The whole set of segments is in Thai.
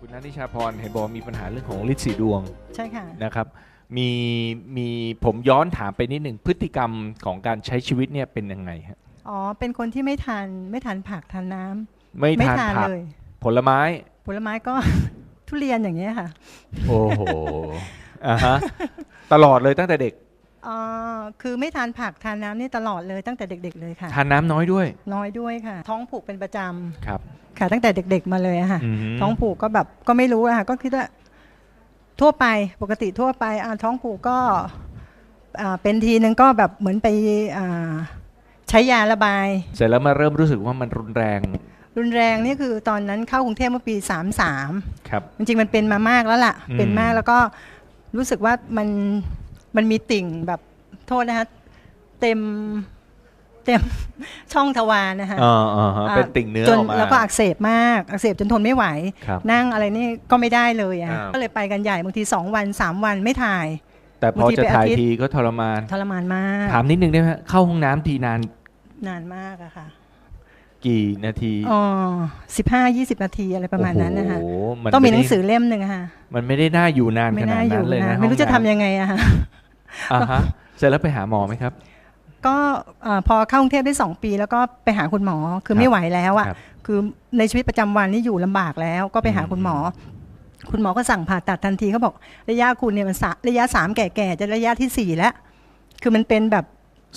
คุณนัทนิชาพรเห็นบอกว่ามีปัญหาเรื่องของฤทธิ์สีดวงใช่ค่ะนะครับ มีมีผมย้อนถามไปนิดหนึ่งพฤติกรรมของการใช้ชีวิตเนี่ยเป็นยังไงฮะอ๋อเป็นคนที่ไม่ทานไม่ทานผักทานน้ำไม่ทานผักเลย ผลไม้ ผลไม้ก็ ทุเรียนอย่างเงี้ยค่ะ โอ้โหอ่าฮะตลอดเลยตั้งแต่เด็ก อ๋อคือไม่ทานผักทานน้ำนี่ตลอดเลยตั้งแต่เด็ก ๆ เลยค่ะ ทานน้ำน้อยด้วยน้อยด้วยค่ะ ท้องผูกเป็นประจครับำค่ะ ตั้งแต่เด็ก ๆ มาเลยอะค่ะ อืมท้องผูกก็แบบก็ไม่รู้อะค่ะก็คิดว่าทั่วไปปกติทั่วไปอ่าท้องผูกก็อ่าเป็นทีนึงก็แบบเหมือนไปอ่าใช้ยาระบาย เสร็จแล้วมาเริ่มรู้สึกว่ามันรุนแรงรุนแรงนี่คือตอนนั้นเข้ากรุงเทพเมื่อปี 33 ครับ จริงๆมันเป็นมามากแล้วล่ะ อืม เป็นมากแล้วก็รู้สึกว่ามัน มันมีติ่งแบบโทษนะคะเต็มเต็มช่องทวารนะคะอ่าอ่าฮะอ่าเป็นติ่งเนื้อจนออกมา แล้วก็อักเสบมาก อักเสบจนทนไม่ไหว ครับนั่งอะไรนี่ก็ไม่ได้เลยอะอ้าว ก็เลยไปกันใหญ่บางที 2 วัน 3 วันไม่ถ่าย แต่พอบางทีจะไปถ่ายอาทิตย์ ทีก็ทรมาน ทรมานมากถามนิดนึงได้ไหมฮะเข้าห้องน้ำทีนานนานมากอะค่ะกี่นาทีอ๋อสิบห้ายี่สิบนาทีอะไรประมาณนั้นนะคะโอ้โหนต้องมีไได้หนังสือเล่มหนึ่งอะค่ะ มันไม่ได้น่าอยู่นานไม่ขนาน่าดอนั้ยู่นเลยนะนะไม่รู้จะทำห้องน้ยังไงอะค่ะำ อ่าฮะเสร็จแล้วไปหาหมอไหมครับ ก็เอ่อพอเข้ากรุงเทพได้2ปี แล้วก็ไปหาคุณหมอคือครับไม่ไหวแล้วอะครับคือในชีวิตประจำวันนี่อยู่ลำบากแล้วก็ไปหาอืมคุณหมอ คุณหมอก็สั่งผ่าตัดทันทีเขาบอกระยะคุณเนี่ยมันสะระยะสามแก่ๆจะระยะที่สี่แล้ว คือมันเป็นแบบ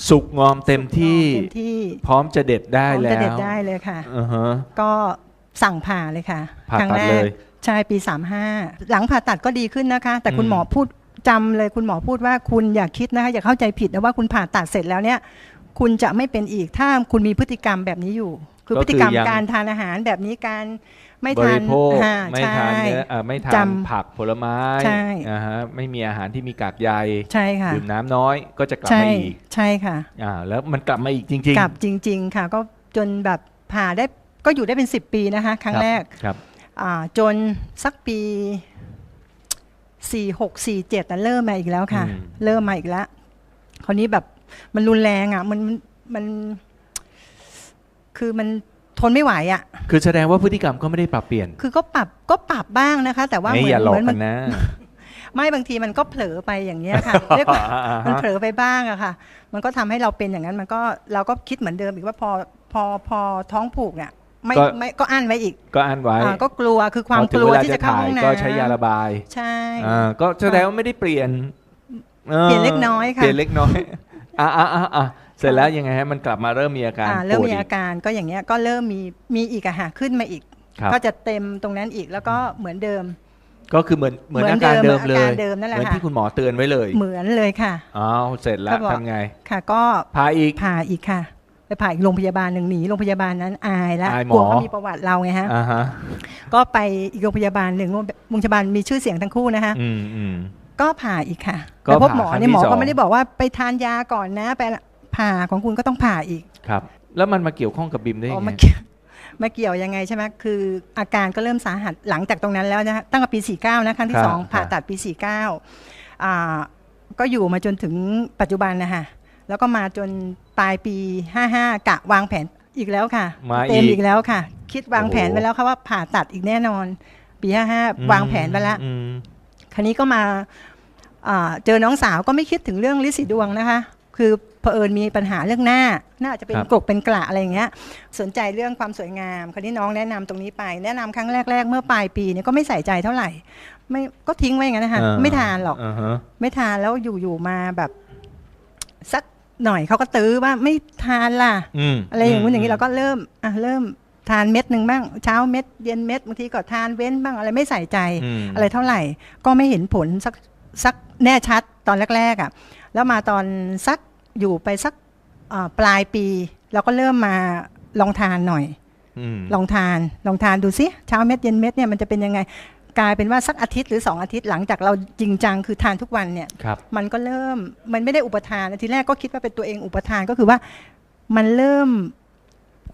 สุกงอมเต็มที่เต็มที่พร้อมจะเด็ดได้พร้อมแล้จะวเด็ดได้เลยค่ะอ่าฮะก็สั่งผ่าเลยค่ะผ่าครั้งตัดแรเลกยใช่ปี35หลังผ่าตัดก็ดีขึ้นนะคะ แต่คุณอืมหมอพูด จำเลยคุณหมอพูดว่าคุณอย่าคิดนะคะอย่าเข้าใจผิดนะว่าคุณผ่าตัดเสร็จแล้วเนี่ย คุณจะไม่เป็นอีกถ้าคุณมีพฤติกรรมแบบนี้อยู่ คือพฤติกรรมการทานอาหารแบบนี้การไม่บทานริโภคอ่าไม่ใช่ทานเนื้ออ่าไม่ทานจำผักผลไม้ใช่อ่าฮะไม่มีอาหารที่มีกากใยใช่ค่ะดื่มน้ำน้อยก็จะกลับใช่มาอีกใช่ค่ะอ่าแล้วมันกลับมาอีกจริงกลับจริง ๆ ค่ะ ก็จนแบบผ่าได้ก็อยู่ได้เป็น 10 ปีนะคะ ครั้งแรกครับอ่าจนสักปี สี่หกสี่เจ็ดเริ่มมาอีกแล้วค่ะอืมเริ่มมาอีกแล้วคราวนี้แบบมันรุนแรงอะ มันมันคือมันทนไม่ไหวอะ คือแสดงว่าพฤติกรรมก็ไม่ได้ปรับเปลี่ยน คือก็ปรับก็ปรับบ้างนะคะ แต่ว่าไม่เหมือย่าหลอกเหมืนกัมันนนะไม่บางทีมันก็เผลอไปอย่างเงี้ยค่ะเรียกว่าอ่าฮะมันเผลอไปบ้างอะค่ะ มันก็ทำให้เราเป็นอย่างนั้น มันก็เราก็คิดเหมือนเดิมอีกว่าพอพอพอท้องผูกเนี่ย ไม่ก็ ไม่ก็อั้นไว้อีกก็อันไว้อ่าก็กลัวคือความพอถึกงลัวเวลาที่จะเข้าถ่าห้ยองน้ำก็ใช้ยาระบายใช่ อ่าก็แสดงว่าไม่ได้เปลี่ยนออเปลี่ยนเล็กน้อยค่ะ เปลี่ยนเล็กน้อยอ่าอ่าอ่าอ่าเสร็จแล้วยังไงฮะมันกลับมาเริ่มมีอาการอ่าเริ่มปวดมีอีอากการก็อย่างเงี้ยก็เริ่มมีมีอีกอะค่ะขึ้นมาอีก ครับก็จะเต็มตรงนั้นอีกแล้วก็เหมือนเดิม ก็คือเหมือนเหมือนเหมือนอาการเดิเดิมมเลอายการเดิมนั่นแหละเหมือนค่ะ ที่คุณหมอเตือนไว้เลยเหมือนเลยค่ะ อ้าวเสร็จแล้วก็บอก ทำไงค่ะ ก็พาอีกผ่าอีกค่ะ ไปผ่าอีกโรงพยาบาลหนึ่งหนีโรงพยาบาลนั้นอายละอายหมอกลัวเขามีประวัติเราไงฮะอ่าฮะก็ไปอีกโรงพยาบาลหนึ่งโรงพยาบาลมีชื่อเสียงทั้งคู่นะคะอืมอืมก็ผ่าอีกค่ะก็แต่พบผ่าหมอครั้งเนี่ยหมอที่สอก็งไม่ได้บอกว่าไปทานยาก่อนนะไปผ่าของคุณก็ต้องผ่าอีกครับ แล้วมันมาเกี่ยวข้องกับบิมได้อ๋ยัองไงมาเกี่ยวมาเกี่ยวยังไงใช่ไหมคืออาการก็เริ่มสาหัสหลังจากตรงนั้นแล้วนะตั้งแต่ปี 49 นะครั้งที่สองผ่าตัดปี 49อ่าก็อยู่มาจนถึงปัจจุบันนะคะ แล้วก็มาจนปลายปี 55 กะวางแผนอีกแล้วค่ะ มาเต็มอีอีกกแล้วค่ะ คิดวางแผนโอ้โหไว้แล้วค่ะว่าผ่าตัดอีกแน่นอน ปี 55 วางแผนไว้แล้ว อืมคราวนี้ก็มาอ่าเจอน้องสาวก็ไม่คิดถึงเรื่องลิสีดวงนะคะ คือเผอิญมีปัญหาเรื่องหน้า หน้าจะเป็นกรกเป็นกระอะไรอย่างเงี้ย สนใจเรื่องความสวยงาม คราวนี้น้องแนะนำตรงนี้ไป แนะนำครั้งแรก ๆ เมื่อปลายปีเนี่ยก็ไม่ใส่ใจเท่าไหร่ ไม่ก็ทิ้งไว้อย่างนั้นนะคะ อ่ไม่ทานหรอกาฮะ ไม่ทานแล้วอยู่ๆมาแบบ สัก หน่อยเขาก็ตื้อว่าไม่ทานล่ะอืมอะไรอย่างนู้นอย่างนี้เราก็เริ่มอะเริ่มทานเม็ดหนึ่งบ้างเช้าเม็ดเย็นเม็ดบางทีก็ทานเว้นบ้างอะไรไม่ใส่ใจมอะไรเท่าไหร่ ก็ไม่เห็นผลสักสักแน่ชัดตอนแรกๆอะ่ะ แล้วมาตอนสักอยู่ไปสักอ่าปลายปีเราก็เริ่มมาลองทานหน่อยอืมลองทานลองทานดูสิเช้าเม็ดเย็นเม็ดเนี่ยมันจะเป็นยังไง กลายเป็นว่าสักอาทิตย์หรือ 2 อาทิตย์หลังจากเราจริงจังคือทานทุกวันเนี่ยครับมันก็เริ่มมันไม่ได้อุปทานทีแรกก็คิดว่าเป็นตัวเองอุปทานก็คือว่ามันเริ่ม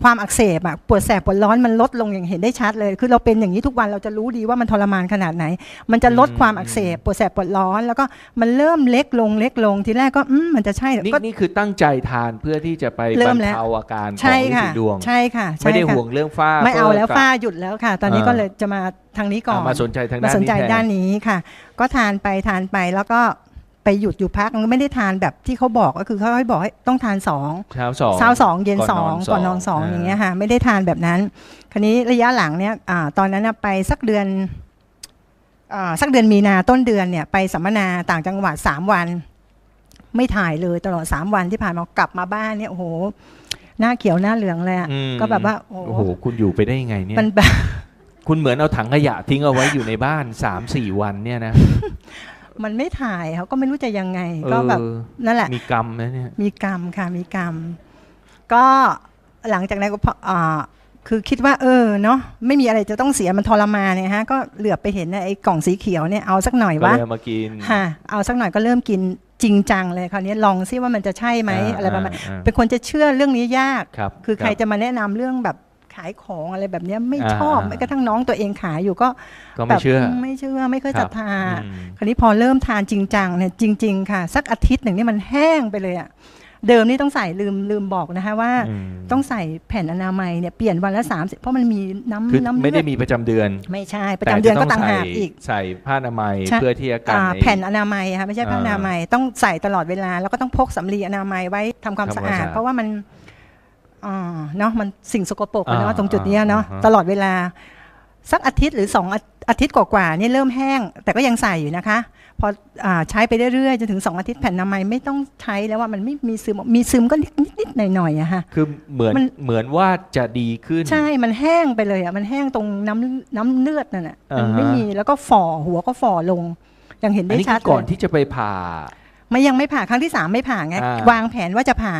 ความอักเสบอะปวดแสบปวดร้อนมันลดลงอย่างเห็นได้ชัดเลย คือเราเป็นอย่างนี้ทุกวันเราจะรู้ดีว่ามันทรมานขนาดไหน มันจะลดอืมความอักเสบปวดแสบปวดร้อน แล้วก็มันเริ่มเล็กลงเล็กลงทีแรกก็อืมมันจะใช่นี่ก็นี่คือตั้งใจทานเพื่อที่จะไปเริ่บรมรแล้วเทาอาการของใช่ลิค่ะสีดวงใช่ค่ะใช่ไม่ได้ค่ะห่วงเรื่องฝ้า ไม่เอาแล้วฟ้ฝ้าหยุดแล้วค่ะ ตอนนี้อ่าก็เลยจะมาทางนี้ก่อนมาสนใจทางมาด้านสนใจนี้แทด้านนี้ค่ะ ก็ทานไปทานไปแล้วก็ ไปหยุดอยู่พักนึงไม่ได้ทานแบบที่เขาบอกก็คือเขาให้บอกให้ต้องทานสองเช้าสองเช้าสองเย็นก่สอนอนงอนสองก่อนนอนสองอ่าอย่างเงี้ยค่ะไม่ได้ทานแบบนั้น คราวนี้ระยะหลังเนี่ยอ่าตอนนั้นน่ะไปสักเดือนอ่าสักเดือนมีนาต้นเดือนเนี่ยไปสัมมนาต่างจังหวัดสามวัน ไม่ถ่ายเลยตลอดสามวันที่ผ่านมากลับมาบ้านเนี่ยโอ้โหหน้าเขียวหน้าเหลืองเลยอะอืมก็แบบว่าโอ้โอ้โหโหคุณอยู่ไปได้ยังไงเนี่ยมันแบบคุณเหมือนเอาถังขยะทิ้งเอาไว้อยู่ในบ้านสามสี่วันเนี่ยนะ มันไม่ถ่ายเขาก็ไม่รู้จะยังไง ก็แบบเออนั่นแหละ มีกรรมนะเนี่ยมีกรรมค่ะมีกรรม ก็หลังจากนั้นก็พออ่าคือคิดว่าเออเนาะไม่มีอะไรจะต้องเสียมันทรมานเนี่ยฮะ ก็เหลือบไปเห็นไอ้กล่องสีเขียวเนี่ยเอาสักหน่อยก็วะเลยเอามากินค่ะเอาสักหน่อยก็เริ่มกินจริงจังเลยคราวนี้ลองซิว่ามันจะใช่ไหมอะไรประมาณอ่าเป็นคนจะเชื่อเรื่องนี้ยากครับคือใครบจะมาแนะนำเรื่องแบบ ขายของอะไรแบบเนี้ยไม่อ่าชอบอ่าแม้กระทั่งน้องตัวเองขายอยู่ก็ก็แบไม่บเชื่อไม่เชื่อไม่เคยครัศบรัทธาอืมคราวนี้พอเริ่มทานจริงจังเนี่ยจริง ๆ ค่ะ สักอาทิตย์หนึ่งนี่มันแห้งไปเลยอะเดิมนี่ต้องใส่ลืมลืมบอกนะคะว่าอืมต้องใส่แผ่นอนามัยเนี่ยเปลี่ยนวันละสามสิบเพราะมันมีน้ำคือน้ำไม่ได้เลือมีประจำเดือน ไม่ใช่ประจำเดือนก็ต่างหากอีกใส่ผ้าอนามัยใช่เพื่อที่จะกันอ่าไอ้แผ่นอนามัยค่ะไม่ใช่ผ้าอ่าอนามัยต้องใส่ตลอดเวลาแล้วก็ต้องพกสำลีอนามัยไว้ทำความทำความสะอาดสะอาด เพราะว่ามัน อ่าเนาะมันสิ่งสกปรกอะเนาะอ่าตรงจุดเนี้ยเนาะอ่าฮะตลอดเวลา สักอาทิตย์หรือสองอาอาทิตย์กว่าๆนี่เริ่มแห้ง แต่ก็ยังใส่อยู่นะคะ พออาใช้ไปเรื่อยๆจนถึงสองอาทิตย์แผ่นอนามัยไม่ต้องใช้แล้วว่ามันไม่มีซึมมีซึมก็นิดๆหน่อยๆอะค่ะคือเหมือนมันเหมือนว่าจะดีขึ้น ใช่มันแห้งไปเลยอะมันแห้งตรงน้ำน้ำเลือดนั่นแหละมันไม่อ่าฮะมีแล้วก็ฝ่อหัวก็ฝ่อลงอย่างเห็นอันได้นี้ชัคืดอก่อนเลยที่จะไปผ่า ไม่ยังไม่ผ่าครั้งที่สามไม่ผ่าไงอ่า วางแผนว่าจะผ่า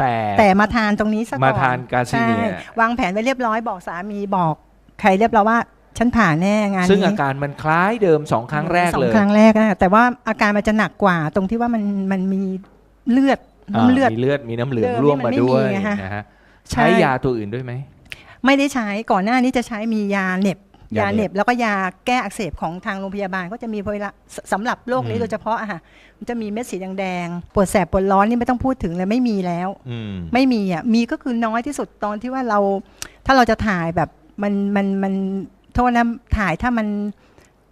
แต่แต่มาทานตรงนี้ซะก่อนมาทานกาซิเนียใช่วางแผนไว้เรียบร้อยบอกสามีบอกใครเรียบร้อยว่าฉันผ่าแน่งานซึ่งนี้อาการมันคล้ายเดิมสองครั้งแรกสอเลงย ครั้งแรกนะแต่ว่าอาการมันจะหนักกว่า ตรงที่ว่ามันมันมีเลือดอ่าน้ำเลือด มีเลือดมีน้ำเหลืองเดิมร่วมมานี่มันไม่ด้วยมีไงฮะนะฮะใช่ใช้ยาตัวอื่นด้วยไหม ไม่ได้ใช้ก่อนหน้านี้จะใช้มียาเหน็บ ยายาเหเหน็น็บบแล้วก็ยาแก้อักเสบของทางโรงพยาบาลก็จะมีเวลาสสำหรับโรคนี้อืมโดยเฉพาะอะค่ะมันจะมีเม็ดสีแดงๆปวดแสบปวดร้อนนี่ไม่ต้องพูดถึงเลยไม่มีแล้วอืมไม่มีอะมีก็คือน้อยที่สุดตอนที่ว่าเรา ถ้าเราจะถ่ายแบบมันมันมันโทษนะถ่ายถ้ามัน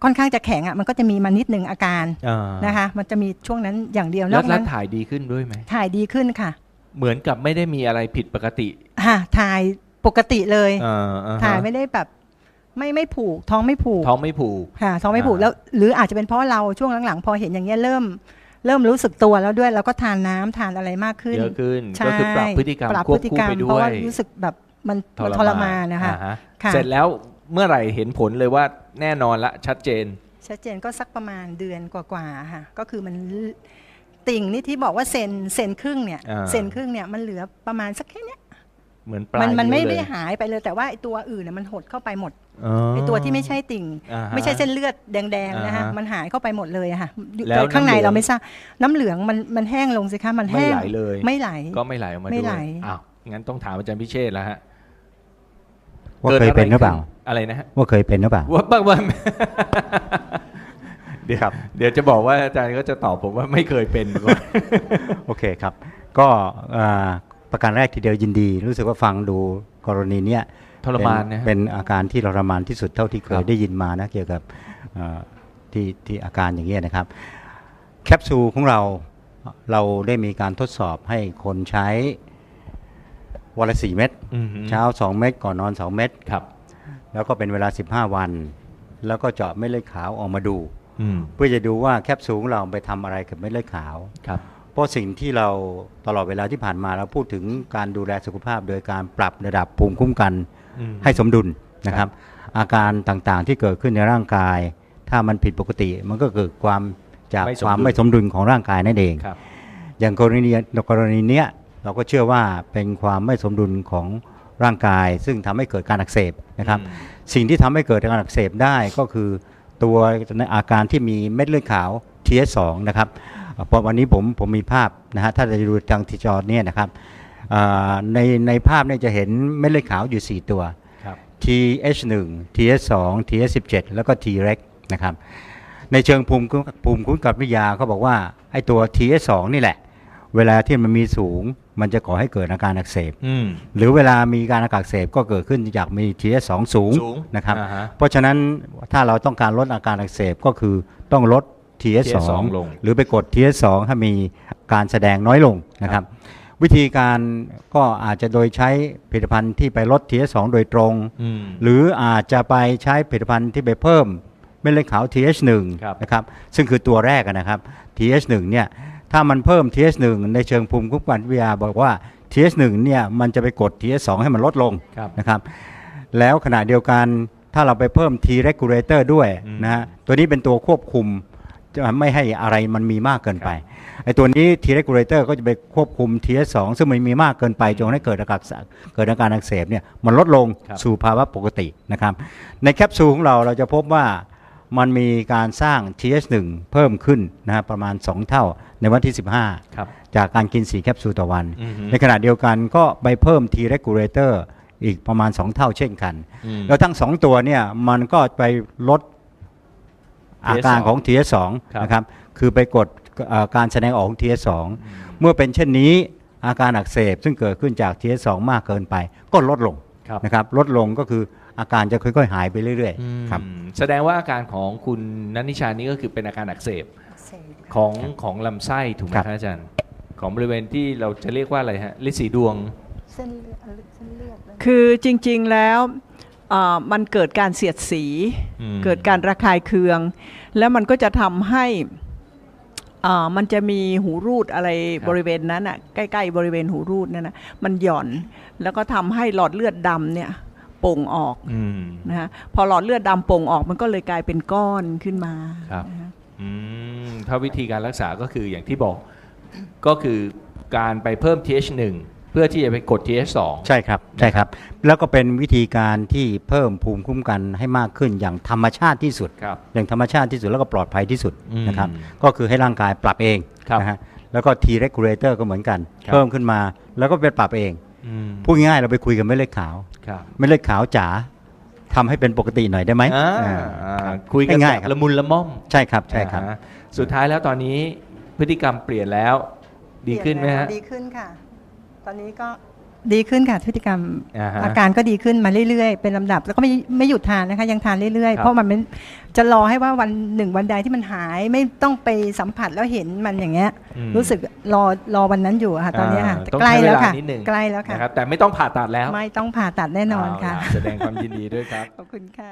ค่อนข้างจะแข็งอะมันก็จะมีมานิดหนึ่งอาการอ่านะคะ มันจะมีช่วงนั้นอย่างเดียวนแล้อวกแล้นั้วนถ่ายดีขึ้นด้วยไหมถ่ายดีขึ้นค่ะ เหมือนกับไม่ได้มีอะไรผิดปกติค่ะถ่ายปกติเลยอ่าอ่ฮะถ่ายไม่ได้แบบ ไม่ไม่ผูกท้องไม่ผูกท้องไม่ผูกค่ะท้องไม่ผูกอ่าแล้ว หรืออาจจะเป็นเพราะเราช่วงหลังๆ พอเห็นอย่างเงี้ยเริ่ม เริ่มรู้สึกตัวแล้วด้วยแล้วก็ทานน้ำทานอะไรมากขึ้นเยอะขึ้นใช่ก็คือปรับพฤติกรรมปรับควพบฤติคู่กรรมไปเพด้ราะวว่ายรู้สึกแบบมันมันทรมานนะคะอ่าฮค่ะเสร็จแล้วเมื่อไหร่เห็นผลเลยว่าแน่นอนละชัดเจน ชัดเจนก็สักประมาณเดือนกว่าๆค่ะก็คือมันติ่งนี่ที่บอกว่าเซนเซนครึ่งเนี่ยอ่าเซนครึ่งเนี่ยมันเหลือประมาณสักแค่เนี้ย เหมือนปลายมันมันไม่วเลได้ยหายไปเลยแต่ว่าไอตัวอื่นเนี่ยมันหดเข้าไปหมดอ๋อไอตัวที่ไม่ใช่ติ่งอ่าฮะไม่ใช่เส้นเลือดแดงๆนะคะอ่าฮะมันหายเข้าไปหมดเลยอะค่ะอยู่แล้วแต่ข้างในน้ำเหลืองเราไม่ทราบน้ำเหลืองมันมันแห้งลงสิคะมันไม่แห้งไหลเลยไม่ไหลก็ไม่ไหลออกมาไม่ด้วไหลยอ้าวงั้นต้องถามอาจารย์พิเชษแล้วฮะว่าเคยเป็นหรือเปล่าอะไรนะฮะว่าเคยเป็นหรือเปล่าว่าบ้างว่าเดี๋ยวครับเดี๋ยวจะบอกว่าอาจารย์ก็จะตอบผมว่าไม่เคยเป็นมาก่อนโอเคครับ ก็อ่า ประการแรกทีเดียวยินดี รู้สึกว่าฟังดูกรณีเนี้ยทรมานนะฮะเป็นอาการที่ทรมานที่สุดเท่าที่เคครัยบได้ยินมานะเกี่ยวกับอ่าที่ที่อาการอย่างเงี้ยนะครับ แคปซูลของเราเราได้มีการทดสอบให้คนใช้วันละสี่เม็ดอืมฮึเช้า2เม็ดก่อนนอน2เม็ดครับ แล้วก็เป็นเวลา15วัน แล้วก็เจาะเม็ดเลือดขาวออกมาดูอืมเพื่อจะดูว่าแคปซูลของเราไปทำอะไรกับเม็ดเลือดขาวครับ เพราะสิ่งที่เราตลอดเวลาที่ผ่านมาเราพูดถึงการดูแลสุขภาพ โดยการปรับระดับภูมิคุ้มกันอืมให้สมดุลนะครับ อาการต่างๆที่เกิดขึ้นในร่างกาย ถ้ามันผิดปกติ มันก็เกิดความจากไม่สมดุลความไม่สมดุลของร่างกายนั่นเองครับอย่างกรณีกรณีเนี้ยเราก็เชื่อว่าเป็นความไม่สมดุลของร่างกาย ซึ่งทำให้เกิดการอักเสบนะครับอืมสิ่งที่ทำให้เกิดการอักเสบได้ก็คือตัวอาการที่มีเม็ดเลือดขาว TS2 นะครับ เอ่อเพราะวันนี้ผมผมมีภาพนะฮะถ้าจะดูทางทีจอเนี่ยนะครับอ่าในในภาพเนี่ยจะเห็นเม็ดเลือดขาวอยู่ 4 ตัวครับ TH1 TH2 TH17 แล้วก็ Treg นะครับในเชิงภูมิคุ้มภูมิคุ้มกันวิทยาเขาบอกว่าไอ้ตัว TH2 นี่แหละ เวลาที่มันมีสูงมันจะก่อให้เกิดอาการอักเสบอืมหรือเวลามีการอาการอักเสบก็เกิดขึ้นจากมี TH2 สูงสูงนะครับอ่าฮะเพราะฉะนั้นถ้าเราต้องการลดอาการอักเสบก็คือต้องลด TH2 TH2 ลง หรือไปกด TH2 ให้มีการแสดงน้อยลงนะครับ วิธีการก็อาจจะโดยใช้ผลิตภัณฑ์ที่ไปลด TH2 โดยตรงอืมหรืออาจจะไปใช้ผลิตภัณฑ์ที่ไปเพิ่มเม็ดเลือดขาว TH1 ครับนะครับซึ่งคือตัวแรกอะนะครับ TH1 เนี่ยถ้ามันเพิ่ม TH1 ในเชิงภูมิคุ้มกันวิทยาบอกว่า TH1 เนี่ยมันจะไปกด TH2 ให้มันลดลงครับนะครับ แล้วขณะเดียวกันถ้าเราไปเพิ่ม T regulator ด้วยอืมนะฮะตัวนี้เป็นตัวควบคุม จะไม่ให้อะไรมันมีมากเกินไปไอ้ตัวนี้ T regulator ก็จะไปควบคุม TH2 ซึ่งมันมีมากเกินไปจนให้เกิดอาการเกิดอาการอักเสบเนี่ยมันลดลงครับสู่ภาวะปกตินะครับในแคปซูลของเราเราจะพบว่ามันมีการสร้าง TH1 เพิ่มขึ้นนะฮะประมาณ 2 เท่าในวันที่ 15ครับจากการกิน 4 แคปซูลต่อวันอือฮึในขณะเดียวกันก็ไปเพิ่ม T regulator อีกประมาณ 2 เท่าเช่นกันอืมแล้วทั้ง 2 ตัวเนี่ยมันก็ไปลด อาการของ TS2 ครับนะครับคือไปกดเอ่อการแสดงออกของ TS2 เมื่อเป็นเช่นนี้อาการอักเสบซึ่งเกิดขึ้นจาก TS2 มากเกินไป ก็ลดลงครับนะครับลดลงก็คืออาการจะค่อยๆ หายไปเรื่อยอืมๆครับแสดงว่าอาการของคุณนันนิชานี่ก็คือเป็นอาการอักเสบของของลำไส้ถูกไหมครับครับอาจารย์ ของบริเวณที่เราจะเรียกว่าอะไรฮะลินสีดวงเส้นเลือดเส้นเลือดคือจริงๆแล้วเอ่อ มันเกิดการเสียดสีอืมเกิดการระคายเคือง แล้วมันก็จะทำให้เอ่อมันจะมีหูรูดอะไรบริเวณนั้นอะใกล้ๆบริเวณหูรูดนั่นนะมันหย่อนแล้วก็ทำให้หลอดเลือดดำเนี่ยโป่งออกอืมนะฮะพอหลอดเลือดดำโป่งออกมันก็เลยกลายเป็นก้อนขึ้นมาครับนะฮะอืมถ้าวิธีการรักษาก็คืออย่างที่บอกก็คือการไปเพิ่ม TH1 เพื่อที่จะไปกด TH2 ใช่ครับใช่ครับ แล้วก็เป็นวิธีการที่เพิ่มภูมิคุ้มกันให้มากขึ้นอย่างธรรมชาติที่สุด ครับ อย่างธรรมชาติที่สุดแล้วก็ปลอดภัยที่สุดอืมนะครับก็คือให้ร่างกายปรับเองครับนะฮะแล้วก็ T regulator ก็เหมือนกัน ครับ เพิ่มขึ้นมาแล้วก็เป็นปรับเอง อืมพูดง่ายๆเราไปคุยกับเม็ดเลือดขาว ครับเม็ดเลือดขาวจ๋าทำให้เป็นปกติหน่อยได้ไหมอ่าอ่า อ่าคุยกันง่ายแบๆครับบละมุนละม่อมใช่ครับใช่ครับ อ่าฮะสุดท้ายแล้วตอนนี้พฤติกรรมเปลี่ยนแล้วดีขึ้นไหมฮะ ดีขึ้นค่ะ ตอนนี้ก็ดีขึ้นค่ะพฤติกรรมอ่าฮะอาการก็ดีขึ้นมาเรื่อยๆ เป็นลำดับ แล้วก็ไม่ไม่หยุดทานนะคะ ยังทานเรื่อยครับๆเพราะมันไม่จะรอให้ว่าวันหนึ่งวันใดที่มันหายไม่ต้องไปสัมผัสแล้วเห็นมันอย่างเงี้ย อืม รู้สึกรอรอวันนั้นอยู่อะค่ะ ตอนเนี้ยค่ะาต้องใกล้ใช้แล้วเาค่ะนิดนึงใกล้แล้วค่ะ นะครับแต่ไม่ต้องผ่าตัดแล้วไม่ต้องผ่าตัดแน่นอนค่ะ เาล่แสดงความยินดีด้วยครับ ขอบคุณค่ะ